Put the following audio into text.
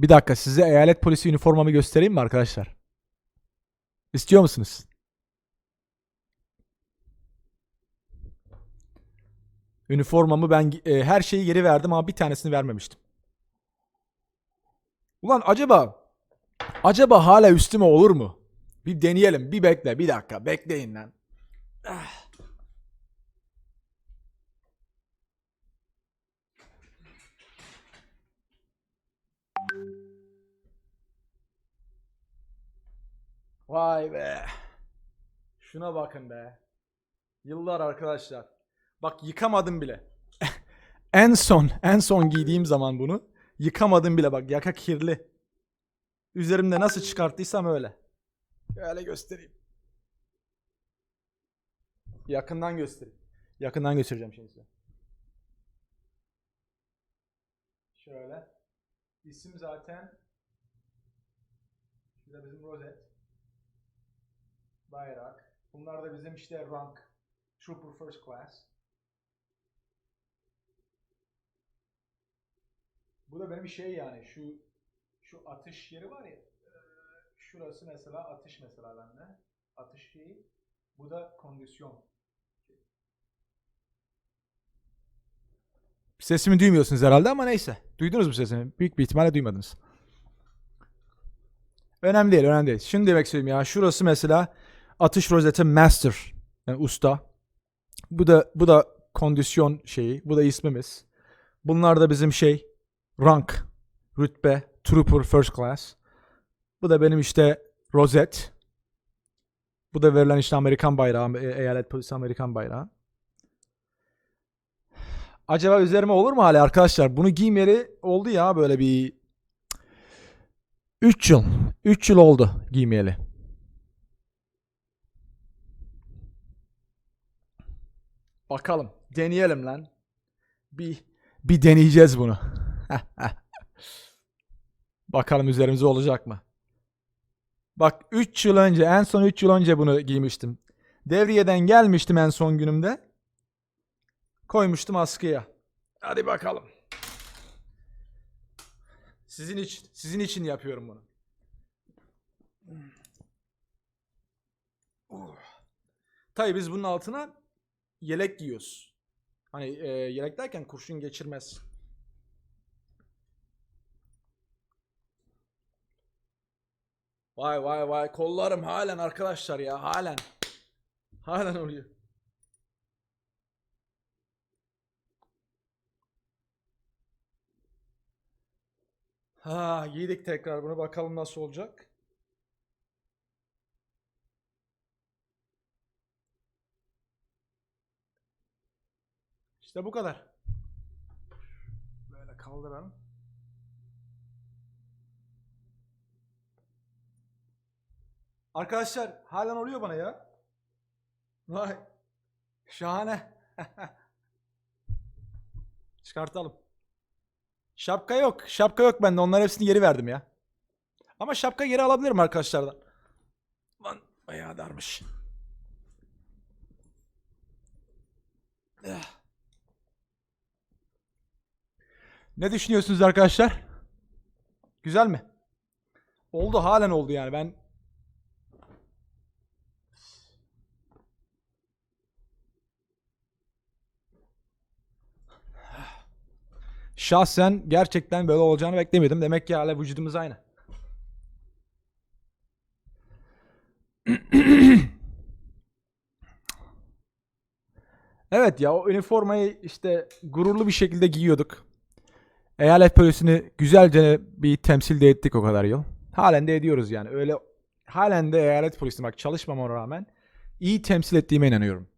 Bir dakika size eyalet polisi üniformamı göstereyim mi arkadaşlar? İstiyor musunuz? Üniformamı ben e, her şeyi geri verdim ama bir tanesini vermemiştim. Ulan acaba acaba hala üstüme olur mu? Bir deneyelim. Bir bekle. Bir dakika. Bekleyin lan. Ah. Vay be. Şuna bakın be. Yıllar arkadaşlar. Bak yıkamadım bile. en son, en son giydiğim zaman bunu yıkamadım bile bak yaka kirli. Üzerimde nasıl çıkarttıysam öyle. Öyle göstereyim. Yakından göstereyim. Yakından göstereceğim şimdi size. Şöyle. İsim zaten Şurada bizim rozet. Bayrak. Bunlar da bizim işte rank. Trooper First Class. Bu da benim şey yani şu şu atış yeri var ya. e, Şurası mesela atış mesela bende. Atış şeyi. Bu da kondisyon. Sesimi duymuyorsunuz herhalde ama neyse. Duydunuz mu sesimi? Büyük bir ihtimalle duymadınız. Önemli değil, önemli değil. Şunu demek istiyorum ya. Şurası mesela atış rozeti master. Yani usta. Bu da bu da kondisyon şeyi. Bu da ismimiz. Bunlar da bizim şey rank, rütbe, trooper first class. Bu da benim işte rozet. Bu da verilen işte Amerikan bayrağı, e- eyalet polisi Amerikan bayrağı. Acaba üzerime olur mu hala arkadaşlar? Bunu giymeli oldu ya böyle bir 3 yıl. 3 yıl oldu giymeyeli. Bakalım. Deneyelim lan. Bir bir deneyeceğiz bunu. Bakalım üzerimize olacak mı? Bak 3 yıl önce, en son 3 yıl önce bunu giymiştim. Devriyeden gelmiştim en son günümde. Koymuştum askıya. Hadi bakalım. Sizin için, sizin için yapıyorum bunu. Tabii biz bunun altına yelek giyiyoruz. Hani e, yelek derken kurşun geçirmez. Vay vay vay kollarım halen arkadaşlar ya halen. Halen oluyor. Ha giydik tekrar bunu bakalım nasıl olacak. İşte bu kadar. Böyle kaldıralım. Arkadaşlar halen oluyor bana ya. Vay. Şahane. Çıkartalım. Şapka yok. Şapka yok bende. Onların hepsini geri verdim ya. Ama şapka geri alabilirim arkadaşlardan. Lan bayağı darmış. Eh. Ne düşünüyorsunuz arkadaşlar? Güzel mi? Oldu halen oldu yani ben Şahsen gerçekten böyle olacağını beklemiyordum. Demek ki hala vücudumuz aynı. evet ya o üniformayı işte gururlu bir şekilde giyiyorduk. Eyalet polisini güzelce bir temsil de ettik o kadar yıl. Halen de ediyoruz yani. Öyle halen de eyalet polisini bak çalışmama rağmen iyi temsil ettiğime inanıyorum.